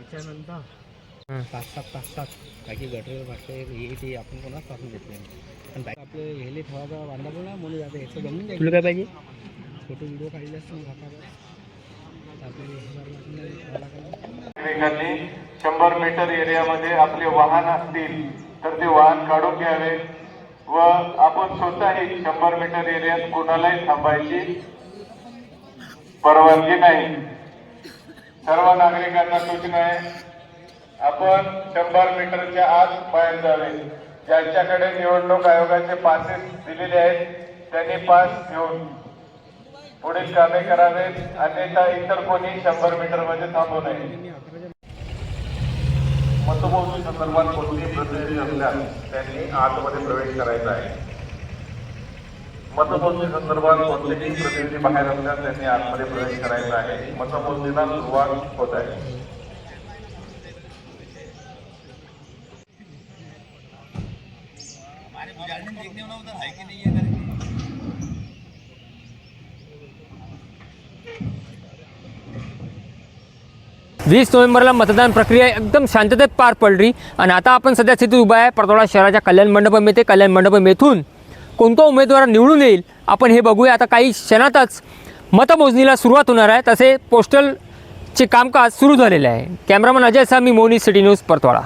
त्याच्यानंतर पाच सात बाकी गटर वाटते हे ते आपण कोणाच टाकून देत नाही. पण बाकी आपले हेले ठेवायचा बांधा म्हणून आता जमून तुला काय पाहिजे? फोटो व्हिडिओ काढले असतील घाटावर आपल्याला हे शंभर मीटर एरियामध्ये आपले वाहन असतील तर ते वाहन काढून घ्यावे. व आपण स्वतःही शंभर मीटर एरियात कोणालाही थांबायची परवानगी नाही. सर्व नागरिकांना सूचना आहे. आपण शंभर मीटरच्या आत बाहेर जावे. ज्यांच्याकडे निवडणूक आयोगाचे पासेस दिलेले आहेत त्यांनी पास घेऊन पुढील कामे करावेत. अन्यथा इतर कोणी शंभर मीटरमध्ये थांबू नये. मतमोजणी संदर्भात कोणतेही प्रतिनिधी असल्यास त्यांनी आतमध्ये प्रवेश करायचा आहे. मतमोजणी संदर्भात कोणतेही प्रतिनिधी बाहेर असल्यास त्यांनी आतमध्ये प्रवेश करायचा आहे. मतमोजणीला सुरुवात होत आहे. वीस नोव्हेंबरला मतदान प्रक्रिया एकदम शांततेत पार पडली आणि आता आपण सध्या स्थितीत उभा आहे. परतोडा शहराच्या कल्याण मंडपम येथे कल्याण मंडपम येथून कोणता उमेदवार निवडून येईल आपण हे बघूया. आता काही क्षणातच मतमोजणीला सुरुवात होणार आहे. तसे पोस्टलचे कामकाज सुरू झालेले आहे. Cameraman Ajay Sami Moni city news Paratwada.